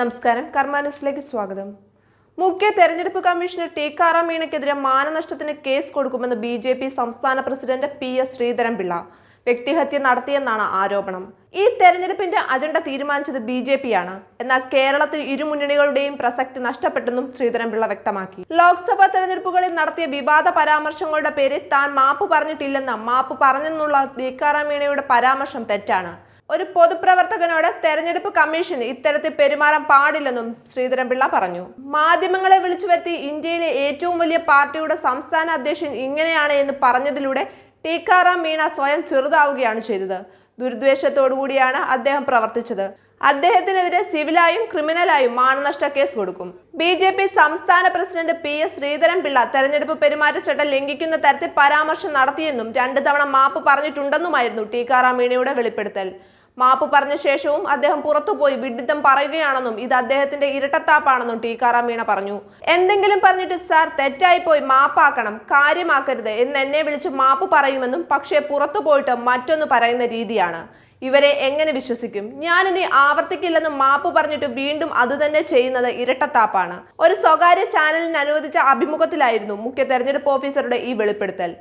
നമസ്കാരം. കർമാനുസിലേക്ക് സ്വാഗതം. മുഖ്യ തെരഞ്ഞെടുപ്പ് കമ്മീഷണർ ടിക്കാറാം മീണയ്ക്കെതിരെ മാനനഷ്ടത്തിന് കേസ് കൊടുക്കുമെന്ന് ബി ജെ പി സംസ്ഥാന പ്രസിഡന്റ് പി എസ് ശ്രീധരൻപിള്ള. വ്യക്തിഹത്യ നടത്തിയെന്നാണ് ആരോപണം. ഈ തെരഞ്ഞെടുപ്പിന്റെ അജണ്ട തീരുമാനിച്ചത് ബി ജെ പി ആണ്. എന്നാൽ കേരളത്തിൽ ഇരുമുന്നണികളുടെയും പ്രസക്തി നഷ്ടപ്പെട്ടെന്നും ശ്രീധരൻപിള്ള വ്യക്തമാക്കി. ലോക്സഭാ തെരഞ്ഞെടുപ്പുകളിൽ നടത്തിയ വിവാദ പരാമർശങ്ങളുടെ പേരിൽ താൻ മാപ്പ് പറഞ്ഞിട്ടില്ലെന്ന മാപ്പ് പറഞ്ഞെന്നുള്ള ടിക്കാറാം മീണയുടെ പരാമർശം തെറ്റാണ്. ഒരു പൊതുപ്രവർത്തകനോട് തെരഞ്ഞെടുപ്പ് കമ്മീഷൻ ഇത്തരത്തിൽ പെരുമാറാൻ പാടില്ലെന്നും ശ്രീധരൻപിള്ള പറഞ്ഞു. മാധ്യമങ്ങളെ വിളിച്ചു വരുത്തി ഇന്ത്യയിലെ ഏറ്റവും വലിയ പാർട്ടിയുടെ സംസ്ഥാന അധ്യക്ഷൻ ഇങ്ങനെയാണ് എന്ന് പറഞ്ഞതിലൂടെ ടീക്കാറാം മീണ സ്വയം ചെറുതാവുകയാണ് ചെയ്തത്. ദുരുദ്വേഷത്തോടുകൂടിയാണ് അദ്ദേഹം പ്രവർത്തിച്ചത്. അദ്ദേഹത്തിനെതിരെ സിവിലായും ക്രിമിനലായും മാനനഷ്ട കേസ് കൊടുക്കും. ബി ജെ പി സംസ്ഥാന പ്രസിഡന്റ് പി എസ് ശ്രീധരൻപിള്ള തെരഞ്ഞെടുപ്പ് പെരുമാറ്റച്ചട്ടം ലംഘിക്കുന്ന തരത്തിൽ പരാമർശം നടത്തിയെന്നും രണ്ടു തവണ മാപ്പ് പറഞ്ഞിട്ടുണ്ടെന്നുമായിരുന്നു ടീക്കാറാം മീണയുടെ വെളിപ്പെടുത്തൽ. മാപ്പ് പറഞ്ഞ ശേഷവും അദ്ദേഹം പുറത്തുപോയി വിഡിത്തം പറയുകയാണെന്നും ഇത് അദ്ദേഹത്തിന്റെ ഇരട്ടത്താപ്പാണെന്നും ടീക്കാറാം മീണ പറഞ്ഞു. എന്തെങ്കിലും പറഞ്ഞിട്ട് സാർ തെറ്റായി പോയി മാപ്പാക്കണം കാര്യമാക്കരുത് എന്ന് എന്നെ വിളിച്ച് മാപ്പ് പറയുമെന്നും പക്ഷേ പുറത്തു പോയിട്ട് മറ്റൊന്ന് പറയുന്ന രീതിയാണ്. ഇവരെ എങ്ങനെ വിശ്വസിക്കും? ഞാൻ ഇനി ആവർത്തിക്കില്ലെന്ന് മാപ്പ് പറഞ്ഞിട്ട് വീണ്ടും അത് തന്നെ ചെയ്യുന്നത് ഇരട്ടത്താപ്പാണ്. ഒരു സ്വകാര്യ ചാനലിന് അനുവദിച്ച അഭിമുഖത്തിലായിരുന്നു മുഖ്യ തെരഞ്ഞെടുപ്പ് ഓഫീസറുടെ ഈ വെളിപ്പെടുത്തൽ.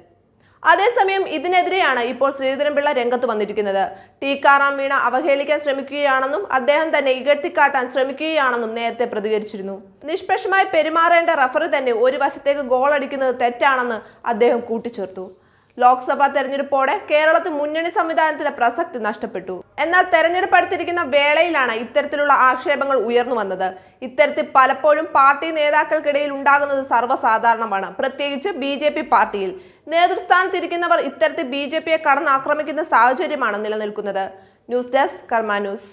അതേസമയം ഇതിനെതിരെയാണ് ഇപ്പോൾ ശ്രീധരൻപിള്ള രംഗത്ത് വന്നിരിക്കുന്നത്. ടീക്കാറാം വീണ അവഹേളിക്കാൻ ശ്രമിക്കുകയാണെന്നും അദ്ദേഹം തന്നെ ഇകഴ്ത്തിക്കാട്ടാൻ ശ്രമിക്കുകയാണെന്നും നേരത്തെ പ്രതികരിച്ചിരുന്നു. നിഷ്പക്ഷമായി പെരുമാറേണ്ട റഫറി തന്നെ ഒരു വശത്തേക്ക് ഗോൾ അടിക്കുന്നത് തെറ്റാണെന്ന് അദ്ദേഹം കൂട്ടിച്ചേർത്തു. ലോക്സഭാ തെരഞ്ഞെടുപ്പോടെ കേരളത്തിൽ മുന്നണി സംവിധാനത്തിന്റെ പ്രസക്തി നഷ്ടപ്പെട്ടു. എന്നാൽ തെരഞ്ഞെടുപ്പ് അടുത്തിരിക്കുന്ന വേളയിലാണ് ഇത്തരത്തിലുള്ള ആക്ഷേപങ്ങൾ ഉയർന്നു വന്നത്. ഇത്തരത്തിൽ പലപ്പോഴും പാർട്ടി നേതാക്കൾക്കിടയിൽ ഉണ്ടാകുന്നത് സർവസാധാരണമാണ്. പ്രത്യേകിച്ച് ബി പാർട്ടിയിൽ. നേതൃസ്ഥാനത്തിരിക്കുന്നവർ ഇത്തരത്തിൽ ബി ജെ പിയെ കടന്നാക്രമിക്കുന്ന സാഹചര്യമാണ് നിലനിൽക്കുന്നത്. News desk Karma news.